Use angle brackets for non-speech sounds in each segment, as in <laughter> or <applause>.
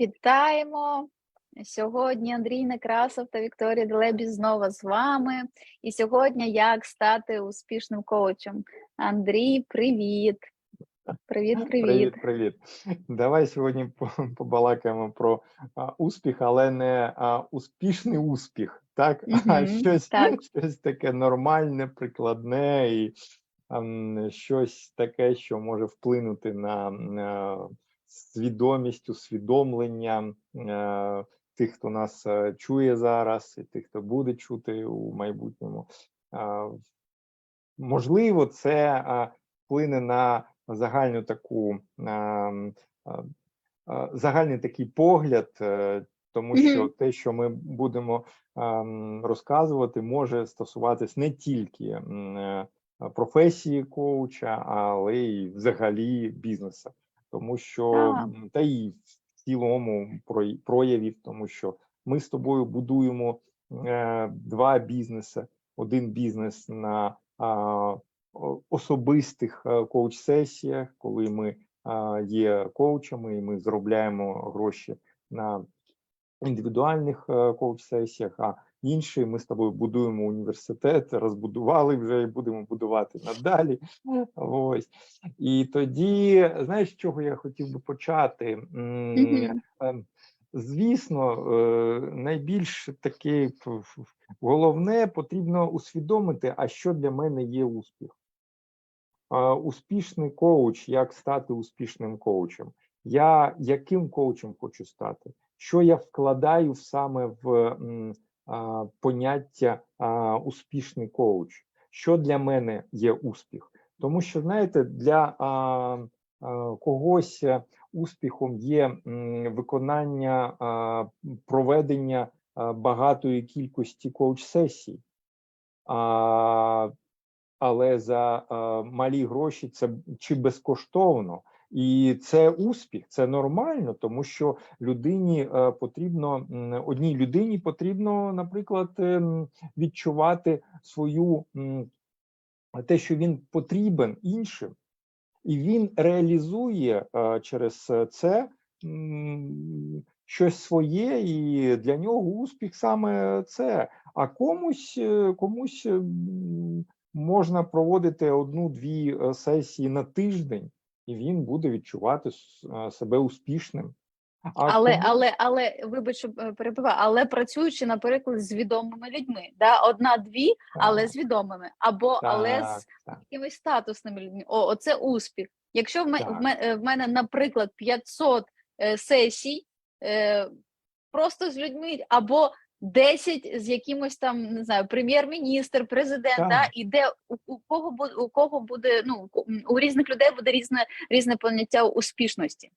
Вітаємо! Сьогодні Андрій Некрасов та Вікторія Делебі знову з вами. І сьогодні як стати успішним коучем. Андрій, привіт! Привіт, привіт. Привіт, привіт. Давай сьогодні побалакаємо про а, успіх, але не а, успішний успіх, так? А щось, так. щось таке нормальне, прикладне і щось таке, що може вплинути на, на свідомість, усвідомлення е, тих, хто нас е, чує зараз, і тих, хто буде чути у майбутньому. Можливо, це вплине на загальну таку ем, загальний такий погляд, е, тому що те, що ми будемо ем, розказувати, може стосуватись не тільки е, професії коуча, але й взагалі бізнесу, тому що Так. та й в цілому прой- проявів, тому що ми з тобою будуємо е, два бізнеси. Один бізнес на особистих е, коуч-сесіях, коли ми є коучами, і ми заробляємо гроші на індивідуальних е, коуч-сесіях. А інший ми з тобою будуємо університет, розбудували вже і будемо будувати надалі. Ось і тоді, знаєш, з чого я хотів би почати? Ем, Звісно, е, найбільш таке головне потрібно усвідомити, а що для мене є успіх. Успішний коуч, як стати успішним коучем? Я яким коучем хочу стати? Що я вкладаю саме в поняття успішний коуч? Що для мене є успіх? Тому що, знаєте, для когось е, успіхом є виконання проведення багатої кількості коуч-сесій. Але за малі гроші це чи безкоштовно. І це успіх, це нормально, тому що людині е, потрібно одній людині потрібно, наприклад, ем, відчувати свою те, що він потрібен іншим, і він реалізує е, через це щось своє, і для нього успіх саме це. А комусь е, комусь можна проводити одну-дві е, сесії на тиждень, і він буде відчувати е, себе успішним. А Але, кому- але, але, вибач, е, перебиваю, але працюючи, наприклад, з відомими людьми, да? одна-дві, але з відомими, або але з Так, так. якимись статусними людьми. О, оце успіх. Якщо в мене, в мене, в мене наприклад, 500 е, сесій е, просто з людьми, або 10 з якимось там, не знаю, прем'єр-міністр, президент, Так. да, і де у, у кого буде у кого буде, ну у різних людей буде різне різне поняття успішності.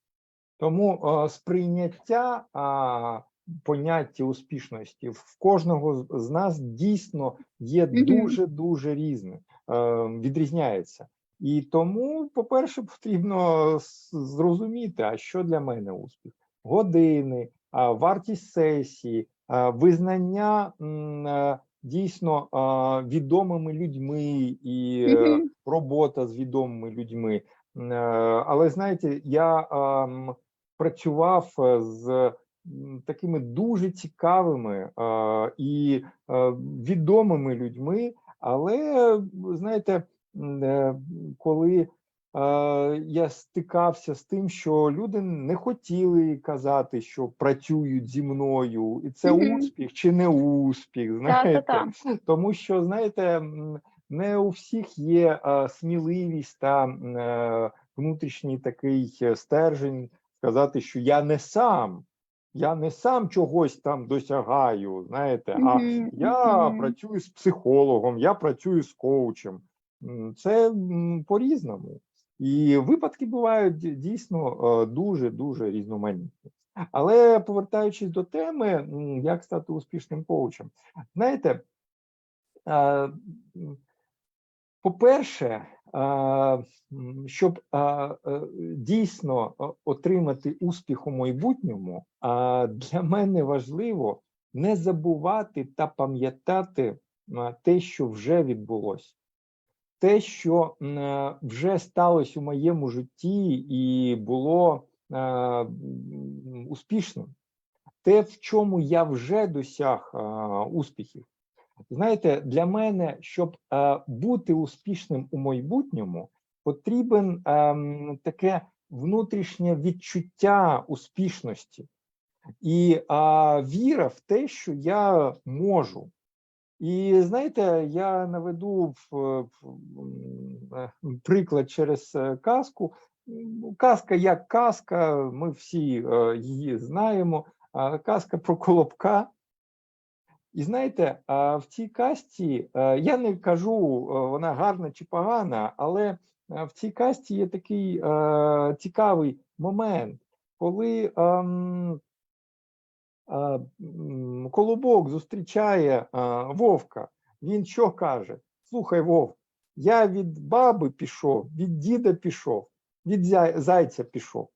Тому е, сприйняття а, поняття успішності в кожного з- нас дійсно є дуже дуже різне, відрізняється. І тому, по-перше, потрібно зрозуміти, а що для мене успіх: години, вартість сесії, визнання е, дійсно відомими людьми і е, робота з відомими людьми. Е, Але знаєте, я ем, працював е, з такими дуже цікавими е, і е, відомими людьми, але знаєте, е, коли е, я стикався з тим, що люди не хотіли казати, що працюють зі мною, і це успіх чи не успіх, знаєте, тому що знаєте, не у всіх є е, сміливість та е, внутрішній такий е, стержень сказати, що я не сам, я не сам чогось там досягаю, знаєте, а я працюю з психологом, я працюю з коучем. Це по-різному. І випадки бувають дійсно дуже дуже різноманітні. Але повертаючись до теми, як стати успішним коучем, знаєте, по-перше, щоб е, дійсно отримати успіх у майбутньому, для мене важливо не забувати та пам'ятати те, що вже відбулося. Те, що е, вже сталося у моєму житті, і було м, успішним, те, в чому я вже досяг е, успіхів. Знаєте, для мене, щоб е, бути успішним у майбутньому, потрібен таке внутрішнє відчуття успішності і віра в те, що я можу. І знаєте, я наведу е, приклад через е, казку. Казка як казка, ми всі е, її знаємо. Казка про колобка. І знаєте, в цій казці е, я не кажу, вона гарна чи погана, але в цій казці є такий цікавий момент, коли ем, колобок зустрічає вовка. Він що каже? Слухай, вовк, я від баби пішов, від діда пішов, від зайця пішов.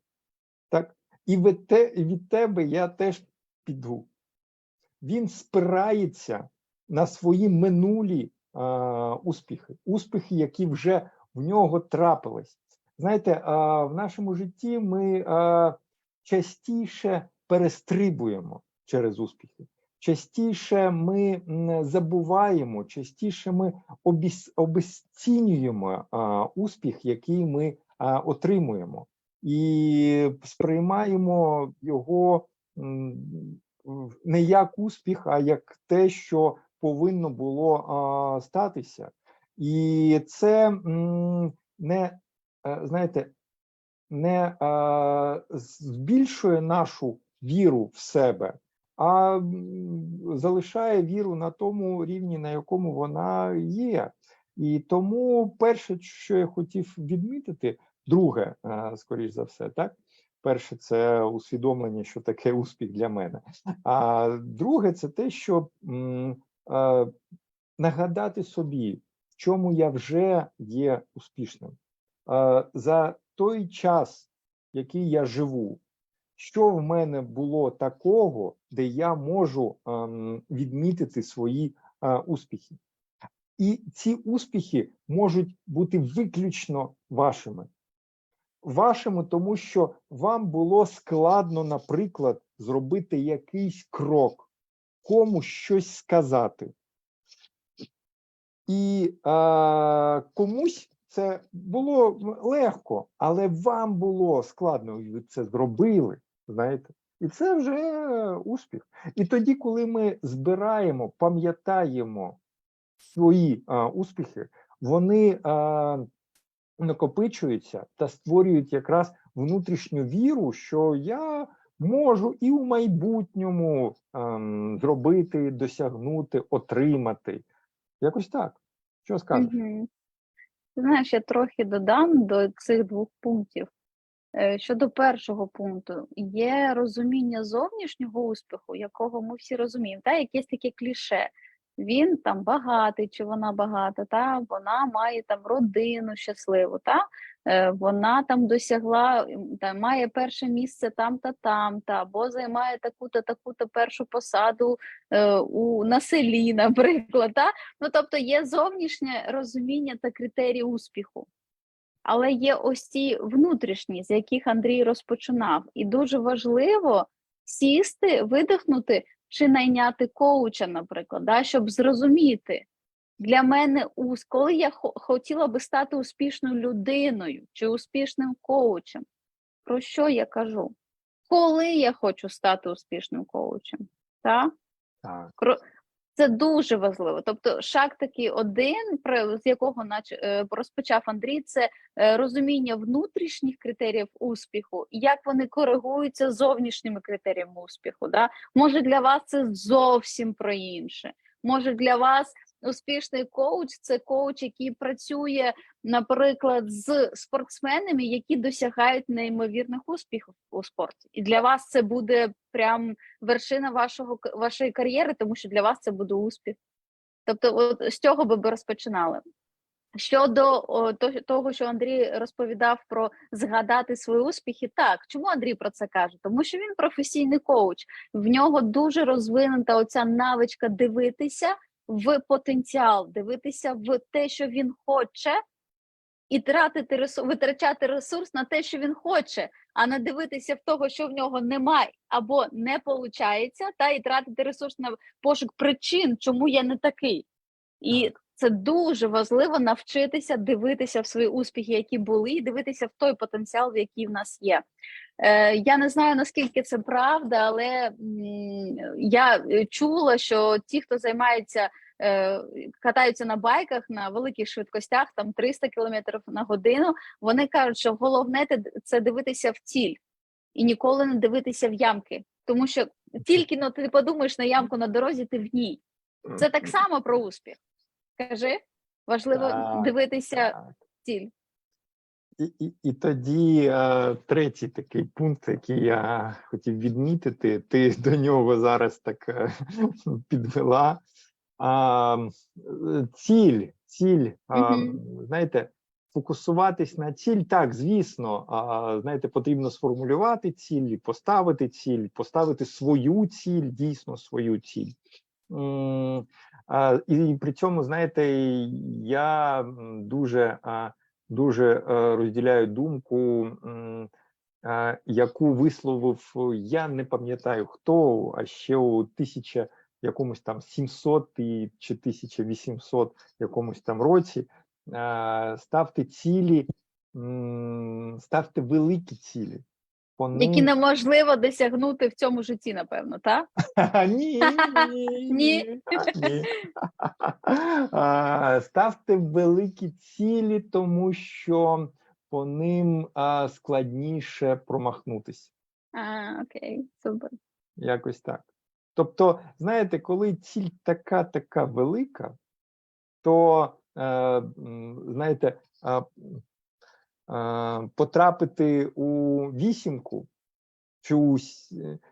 Так? І від, те, від тебе я теж піду він спирається на свої минулі а, успіхи, успіхи, які вже в нього трапились. Знаєте, а, в нашому житті ми а, частіше перестрибуємо через успіхи, частіше ми забуваємо, частіше ми обесцінюємо успіх, який ми отримуємо, і сприймаємо його. не як успіх, а як те, що повинно було статися. І це не, е, знаєте, не а, збільшує нашу віру в себе, а залишає віру на тому рівні, на якому вона є. І тому перше, що я хотів відмітити, друге, е, скоріш за все, так. Перше, це усвідомлення, що таке успіх для мене. А друге, це те, що е, нагадати собі, в чому я вже є успішним. Е, за той час, який я живу, що в мене було такого, де я можу ем, відмітити свої е, успіхи. І ці успіхи можуть бути виключно вашими вашими, тому що вам було складно, наприклад, зробити якийсь крок, комусь щось сказати. І а, комусь це було легко, але вам було складно, ви це зробили, знаєте. І це вже успіх. І тоді, коли ми збираємо, пам'ятаємо свої а, успіхи, вони а, накопичуються та створюють якраз внутрішню віру, що я можу і у майбутньому ем, зробити, досягнути, отримати. Якось так. Що скажеш? Знаєш, я трохи додам до цих двох пунктів. Е, Щодо першого пункту, є розуміння зовнішнього успіху, якого ми всі розуміємо, та якесь таке кліше. Він там багатий, чи вона багата, та вона має там родину щасливу, та е, вона там досягла, м, там має перше місце там та там, та або займає таку-то, таку-то першу посаду е, у на селі, <laughs> наприклад. Та? Ну тобто є зовнішнє розуміння та критерії успіху. Але є ось ці внутрішні, з яких Андрій розпочинав. І дуже важливо сісти, видихнути чи найняти коуча, наприклад, да, щоб зрозуміти. Для мене, коли я хо- хотіла би стати успішною людиною чи успішним коучем, про що я кажу? Коли я хочу стати успішним коучем? Так? Так. Це дуже важливо. Тобто, шаг такий один, про- з якого е, розпочав Андрій, це е, розуміння внутрішніх критеріїв успіху, і як вони коригуються зовнішніми критеріями успіху. Да? Може для вас це зовсім про інше. Може для вас успішний коуч це коуч, який працює, наприклад, з спортсменами, які досягають неймовірних успіхів у спорті. І для вас це буде прям вершина вашого вашої кар'єри, тому що для вас це буде успіх. Тобто, от з цього би ви розпочинали. Щодо о, того, що Андрій розповідав про згадати свої успіхи, так чому Андрій про це каже? Тому що він професійний коуч, в нього дуже розвинута оця навичка дивитися в потенціал, дивитися в те, що він хоче, і тратити ресурс, витрачати ресурс на те, що він хоче, а не дивитися в того, що в нього немає або не виходить, та і тратити ресурс на пошук причин, чому я не такий. І це дуже важливо навчитися дивитися в свої успіхи, які були, і дивитися в той потенціал, який в нас є. Е, я не знаю наскільки це правда, але м, я е, чула, що ті, хто займається, е, катаються на байках на великих швидкостях, там 300 км на годину, вони кажуть, що головне це дивитися в ціль і ніколи не дивитися в ямки. Тому що тільки ну, ти подумаєш на ямку на дорозі, ти в ній. Це так само про успіх. Кажи, важливо Так, дивитися Так. ціль. І, і, і тоді е, третій такий пункт, який я хотів відмітити, ти <laughs> до нього зараз так е, <laughs> підвела. А, е, ціль, ціль, а, знаєте, фокусуватись на ціль, так, звісно, а, знаєте, потрібно сформулювати ціль, поставити ціль, поставити свою ціль, дійсно свою ціль. І при цьому, знаєте, я дуже, дуже е, розділяю думку, яку висловив я не пам'ятаю хто, а ще у тисяча якомусь там 700 і- чи 1800 якомусь там році. Ставте цілі, ставте великі цілі. По Які неможливо досягнути в цьому житті, напевно, так? <laughs> ні, ні, Ставте великі цілі, тому що по ним складніше промахнутися. А, окей, супер. Якось так. Тобто, знаєте, коли ціль така така велика, то е, знаєте, потрапити у вісімку у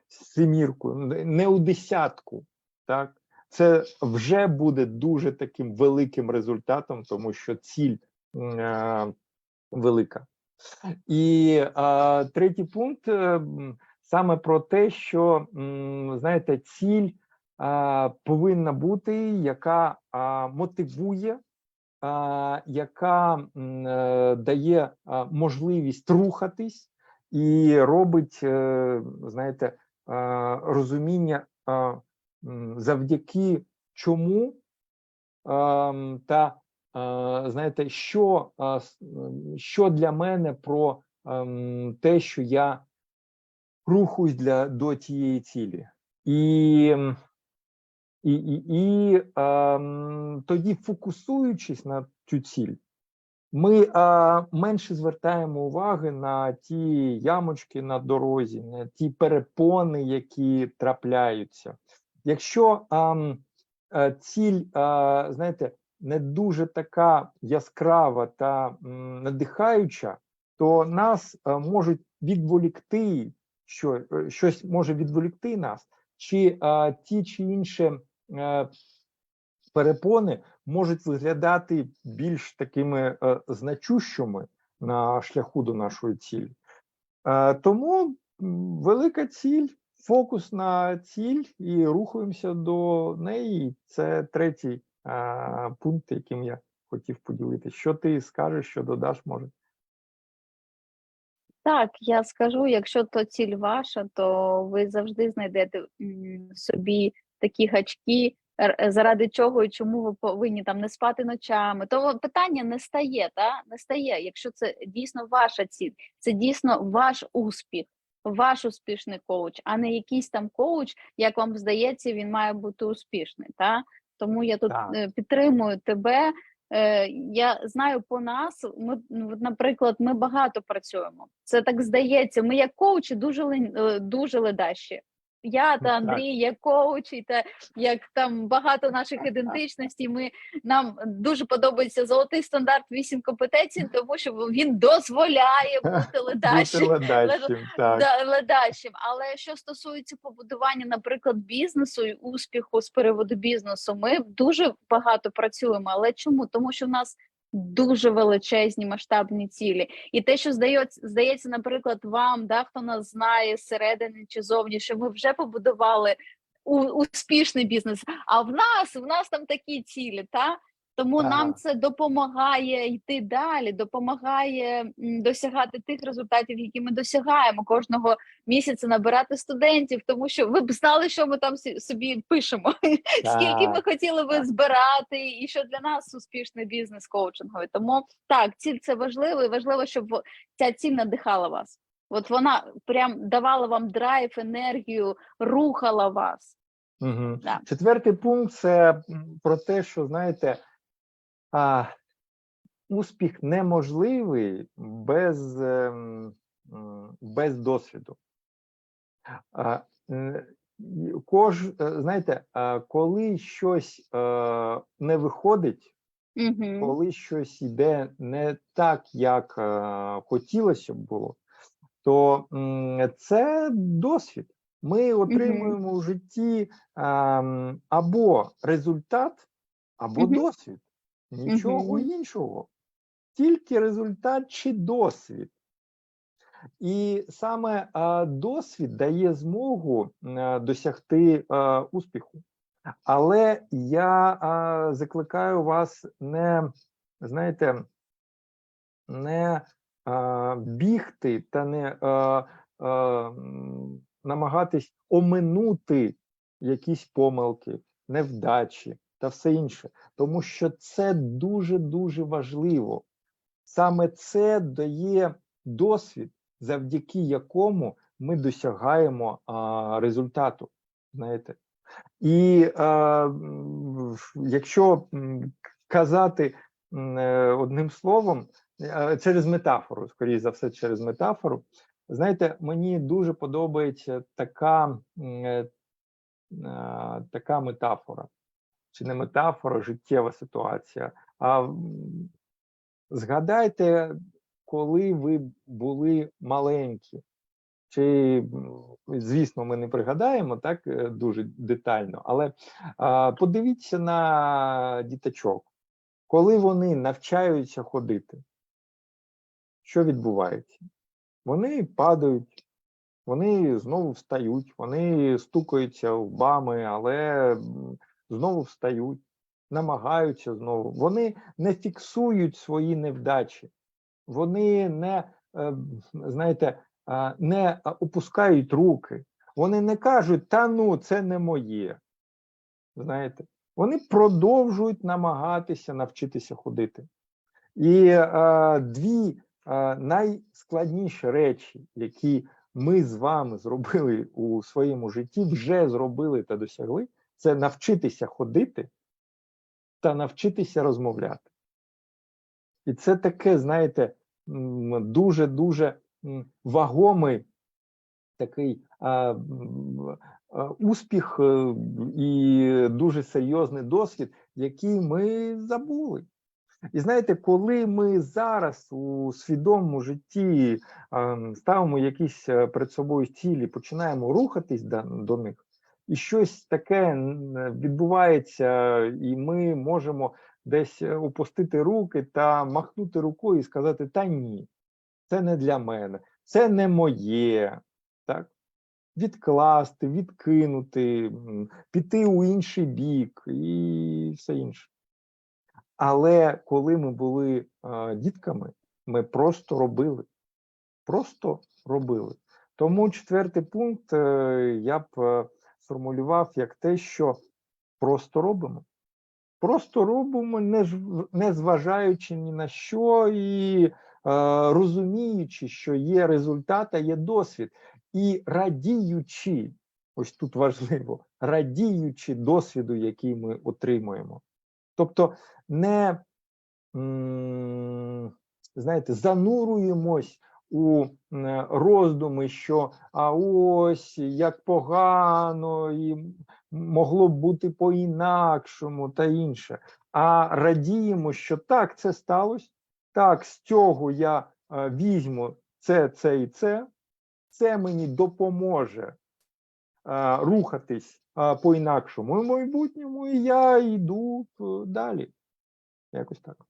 семірку, не у десятку, так, це вже буде дуже таким великим результатом, тому що ціль е, велика. І е, третій пункт е, саме про те, що м, знаєте, ціль а, повинна бути, яка а, мотивує, яка е, дає можливість рухатись і робить, е, знаєте, розуміння, завдяки чому та знаєте, що, що для мене про те, що я рухаюсь для до тієї цілі. І, і, і, і ем, тоді, фокусуючись на цю ціль, ми а, менше звертаємо уваги на ті ямочки на дорозі, на ті перепони, які трапляються. Якщо ам, е, ціль, а, знаєте, не дуже така яскрава та м, надихаюча, то нас е, можуть відволікти, що е, щось може відволікти нас, чи а, ті чи інші е, перепони можуть виглядати більш такими е, значущими на шляху до нашої цілі. Е, тому велика ціль, фокус на ціль і рухаємося до неї. Це третій е, пункт, яким я хотів поділитися. Що ти скажеш, що додаш, може? Так, я скажу, якщо то ціль ваша, то ви завжди знайдете собі такі гачки, заради чого і чому ви повинні там не спати ночами. То питання не стає, та не стає, якщо це дійсно ваша ціль, це дійсно ваш успіх, ваш успішний коуч, а не якийсь там коуч, як вам здається, він має бути успішний. Та? Тому я тут Так. е, підтримую тебе. Е, Я знаю по нас, ми, ну, наприклад, ми багато працюємо. Це так здається. Ми як коучі дуже е, дуже ледащі. Я та Андрій, як коучі, та як там багато наших <laughs> ідентичностей. Ми нам дуже подобається золотий стандарт вісім компетенцій, тому що він дозволяє <laughs> бути так. да. Але що стосується побудування, наприклад, бізнесу і успіху з переводу бізнесу, ми дуже багато працюємо. Але чому? Тому що в нас дуже величезні масштабні цілі, і те, що здається, здається, наприклад, вам, да, хто нас знає зсередини чи зовні, що ми вже побудували у, успішний бізнес. А в нас в нас там такі цілі, та Тому нам це допомагає йти далі, допомагає досягати тих результатів, які ми досягаємо кожного місяця, набирати студентів, тому що ви б знали, що ми там собі пишемо, <laughs> скільки ми хотіли би збирати, і що для нас успішний бізнес коучинговий. Тому так, ціль це важливо, і важливо, щоб ця ціль надихала вас. От вона прям давала вам драйв, енергію, рухала вас. Угу. Да. Четвертий пункт це про те, що знаєте, а, успіх неможливий без, ем, без досвіду. А, Кож, е, знаєте, коли щось е, не виходить, Угу. коли щось йде не так, як е, хотілося б було, то це досвід. Ми отримуємо в житті ем, або результат, або Мгм. досвід. Нічого Мгм. іншого. Тільки результат чи досвід. І саме досвід дає змогу досягти успіху. Але я закликаю вас не, знаєте, не бігти та не намагатись оминути якісь помилки, невдачі та все інше, тому що це дуже дуже важливо. Саме це дає досвід, завдяки якому ми досягаємо а, результату. Знаєте, і м, якщо казати е, одним словом, через метафору, скоріше за все, через метафору, знаєте, мені дуже подобається така, е, така метафора, чи не метафора, життєва ситуація. А згадайте, коли ви були маленькі. Чи звісно, ми не пригадаємо так е, дуже детально, але подивіться на діточок, коли вони навчаються ходити, що відбувається? Вони падають, вони знову встають, вони стукаються лбами, але знову встають, намагаються знову. Вони не фіксують свої невдачі, вони не, е, знаєте, не опускають руки, вони не кажуть, та ну, це не моє. Знаєте, вони продовжують намагатися навчитися ходити. І е, дві е, найскладніші речі, які ми з вами зробили у своєму житті, вже зробили та досягли, це навчитися ходити та навчитися розмовляти. І це таке, знаєте, дуже-дуже вагомий такий а, а, успіх е, і дуже серйозний досвід, який ми забули. І знаєте, коли ми зараз у свідомому житті ставимо якісь е, перед собою цілі, починаємо рухатись до, до них, і щось таке відбувається, і ми можемо десь е, опустити руки та махнути рукою і сказати: Та ні, це не для мене, це не моє. Так? Відкласти, відкинути, піти у інший бік і все інше. Але коли ми були е, дітками, ми просто робили. Просто робили. Тому четвертий пункт е, я б е, сформулював як те, що просто робимо. Просто робимо, не, не зважаючи ні на що, і е, розуміючи, що є результат, а є досвід, і радіючи, ось тут важливо, радіючи досвіду, який ми отримуємо. Тобто не знаєте, занурюємось у роздуми, що а ось як погано, і могло б бути по-інакшому та інше. А радіємо, що так, це сталося. Так, з цього я е, візьму це, це і це. Це мені допоможе е, рухатись е, по-інакшому в майбутньому, і я йду е, далі. Якось так.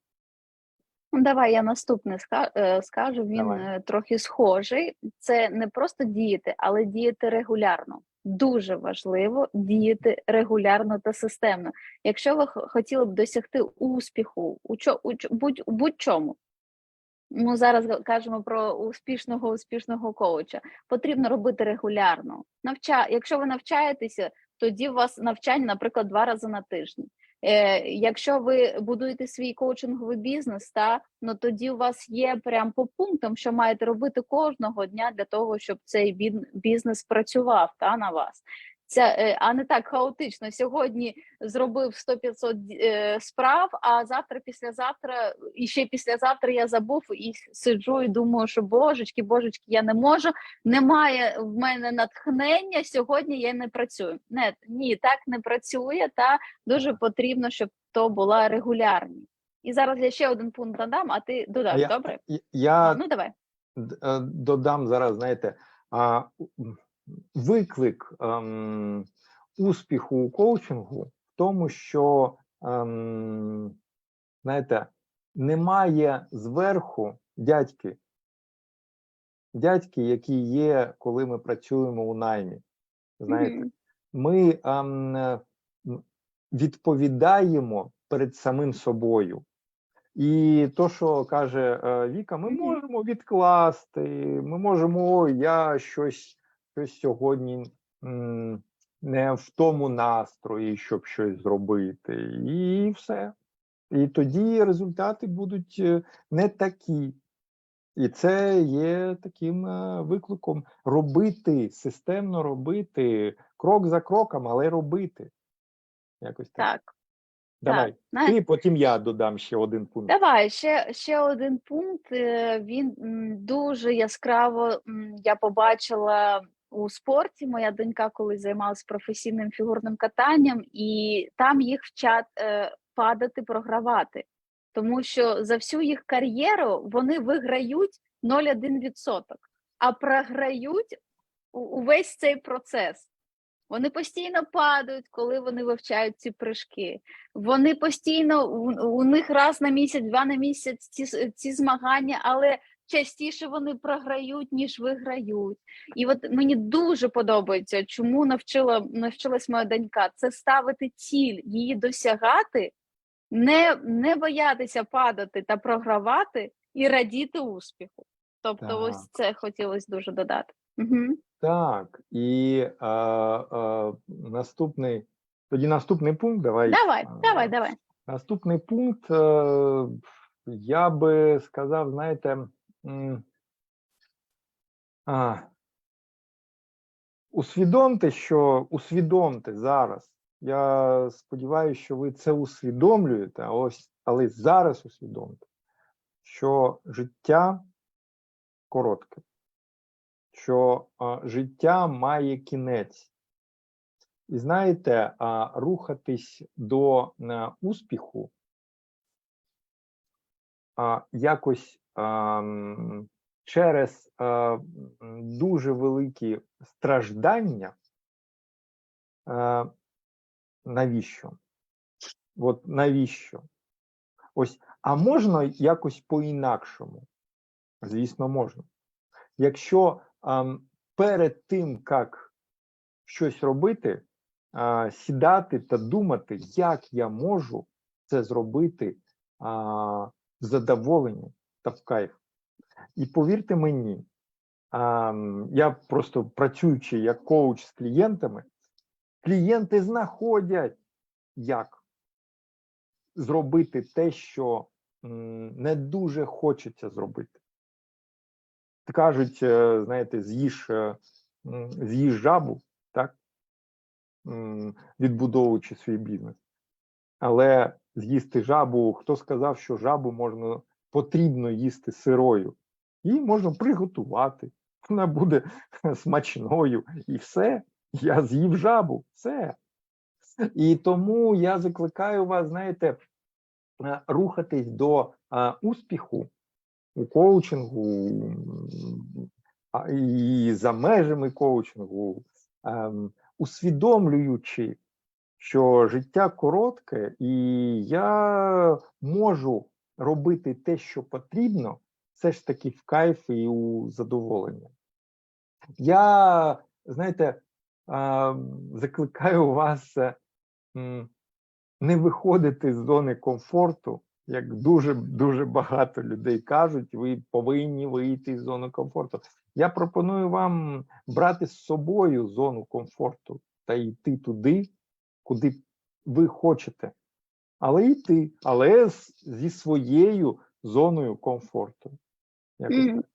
Ну, Давай я наступне е, скажу. Він Давай. е, трохи схожий. Це не просто діяти, але діяти регулярно. дуже важливо діяти регулярно та системно. Якщо ви хотіли б досягти успіху у чо, у, будь, у будь-чому, ми зараз кажемо про успішного успішного коуча, потрібно робити регулярно. Навча, якщо ви навчаєтеся, тоді у вас навчання, наприклад, два рази на тиждень. Е, якщо ви будуєте свій коучинговий бізнес, та ну тоді у вас є прям по пунктам, що маєте робити кожного дня для того, щоб цей бізнес працював та на вас. Це е, а не так хаотично. Сьогодні зробив 100-500 е, справ, а завтра, післязавтра і ще післязавтра я забув і сиджу і думаю, що божечки, божечки, я не можу. Немає в мене натхнення. Сьогодні я не працюю. Не ні, так не працює. Та дуже потрібно, щоб то була регулярність. І зараз я ще один пункт додам, а ти додаш, я, добре? я- Ну давай. е, додам зараз, знаєте, а, виклик ем, успіху у коучингу в тому, що ем, знаєте, немає зверху дядьки, дядьки, які є, коли ми працюємо у наймі. Знаєте, ми ем, відповідаємо перед самим собою. І то, що каже е, Віка, ми можемо відкласти, ми можемо, ой, я щось, щось сьогодні не в тому настрої, щоб щось зробити, і все. І тоді результати будуть е, не такі. І це є таким е, викликом робити, системно робити, крок за кроком, але робити. Якось так. Так, Давай. так. Ти потім я додам ще один пункт. Давай ще, ще один пункт. е, Він дуже яскраво я побачила у спорті. Моя донька колись займалася професійним фігурним катанням, і там їх вчать е, падати, програвати. Тому що за всю їх кар'єру вони виграють 0,1%, а програють увесь цей процес. Вони постійно падають, коли вони вивчають ці прыжки. Вони постійно у, у них раз на місяць, два на місяць ці, ці змагання, але частіше вони програють, ніж виграють. І от мені дуже подобається, чому навчила навчилась моя донька. Це ставити ціль, її досягати, не, не боятися падати та програвати і радіти успіху. Тобто, ось це хотілося дуже додати. Угу. Так, і е, е, наступний, тоді наступний пункт. Давай. Давай, давай, давай. Наступний пункт, е, я би сказав, знаєте, а, усвідомте, що усвідомте зараз. Я сподіваюся, що ви це усвідомлюєте, ось, але зараз усвідомте, що життя коротке, що а, життя має кінець. І знаєте, а, рухатись до а, успіху а, якось через дуже великі страждання. Навіщо? От навіщо? Ось, а можна якось по-інакшому? Звісно, можна. Якщо перед тим, як щось робити, сідати та думати, як я можу це зробити а, задоволенням та в кайф. І повірте мені, я просто працюючи як коуч з клієнтами, клієнти знаходять, як зробити те, що не дуже хочеться зробити. Кажуть, е, знаєте, з'їж, е, з'їж жабу, так? Відбудовуючи свій бізнес. Але з'їсти жабу, хто сказав, що жабу можна потрібно їсти сирою? Її можна приготувати, вона буде <laughs> смачною, і все. Я з'їв жабу, все. І тому я закликаю вас, знаєте, е, рухатись до е, успіху у коучингу і за межами коучингу, ем, усвідомлюючи, що життя коротке, і я можу робити те, що потрібно, все ж таки в кайф і у задоволення. Я, знаєте, закликаю вас е, не виходити з зони комфорту, як дуже дуже багато людей кажуть, ви повинні вийти з зони комфорту. Я пропоную вам брати з собою зону комфорту та йти туди, куди ви хочете. Але йти, але з- зі своєю зоною комфорту. Якось так.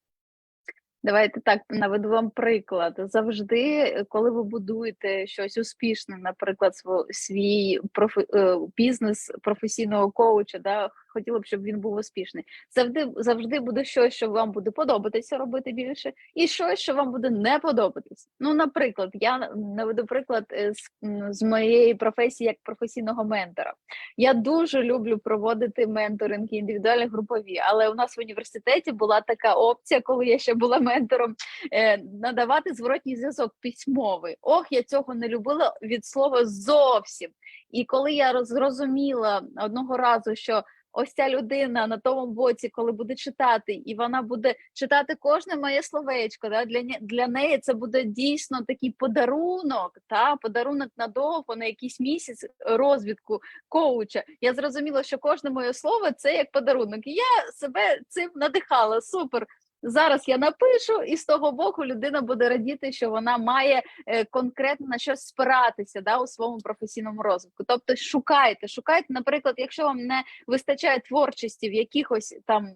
Давайте так наведу вам приклад. Завжди, е, коли ви будуєте щось успішне, наприклад, свій профі, е, бізнес професійного коуча, да, хотіла б, щоб він був успішний. Завжди, завжди буде щось, що вам буде подобатися робити більше, і щось, що вам буде не подобатися. Ну, наприклад, я наведу приклад е, з, з моєї професії як професійного ментора. Я дуже люблю проводити менторинги індивідуальні групові, але у нас в університеті була така опція, коли я ще була ментором, е, надавати зворотній зв'язок письмовий. Ох, я цього не любила від слова зовсім. І коли я роз- зрозуміла одного разу, що ось ця людина на тому боці, коли буде читати, і вона буде читати кожне моє словечко. Да? Для, для неї це буде дійсно такий подарунок, та подарунок надовго на якийсь місяць розвідку коуча. Я зрозуміла, що кожне моє слово це як подарунок. І я себе цим надихала. Супер. Зараз я напишу, і з того боку людина буде радіти, що вона має е, конкретно на щось спиратися да, у своєму професійному розвитку. Тобто, шукайте, шукайте, наприклад, якщо вам не вистачає творчості в якихось там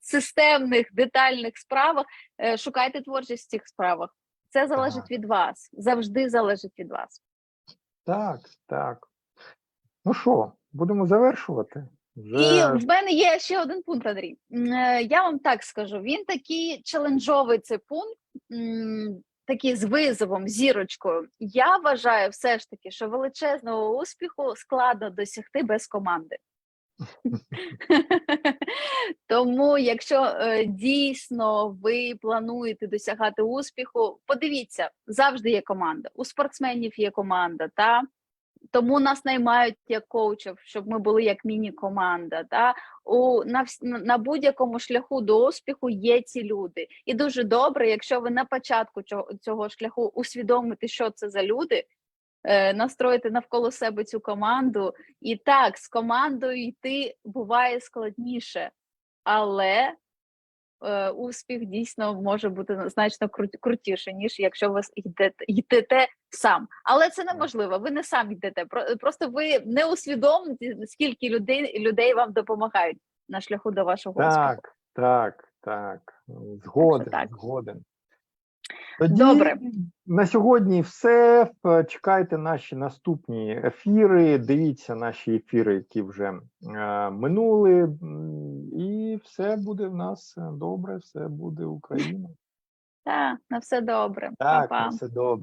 системних детальних справах, е, шукайте творчість в цих справах. Це залежить Так. від вас, завжди залежить від вас. Так, так. Ну що, будемо завершувати? І в мене є ще один пункт, Андрій. Е, Я вам так скажу: він такий челенджовий цей пункт, такий з визовом, зірочкою. Я вважаю все ж таки, що величезного успіху складно досягти без команди. <laughs> Тому, якщо е, дійсно ви плануєте досягати успіху, подивіться, завжди є команда. У спортсменів є команда, та тому нас наймають як коучів, щоб ми були як міні-команда. Та у на, на- будь-якому шляху до успіху є ці люди, і дуже добре, якщо ви на початку цього, цього шляху усвідомите, що це за люди. е, Настроїти навколо себе цю команду, і так з командою йти буває складніше, але успіх дійсно може бути значно кру- крутіше, ніж якщо ви йдете, йдете сам. Але це неможливо. Ви не сам йдете. про- Просто ви не усвідомите, скільки людей людей вам допомагають на шляху до вашого успіху. так, так, так. Згоден, так. згоден. Тоді Добре. на сьогодні все. Е, Чекайте наші наступні ефіри. Дивіться наші ефіри, які вже е, минули, і все буде в нас е, добре, все буде Україна. Так, на все добре. Так, Па-па. на все добре.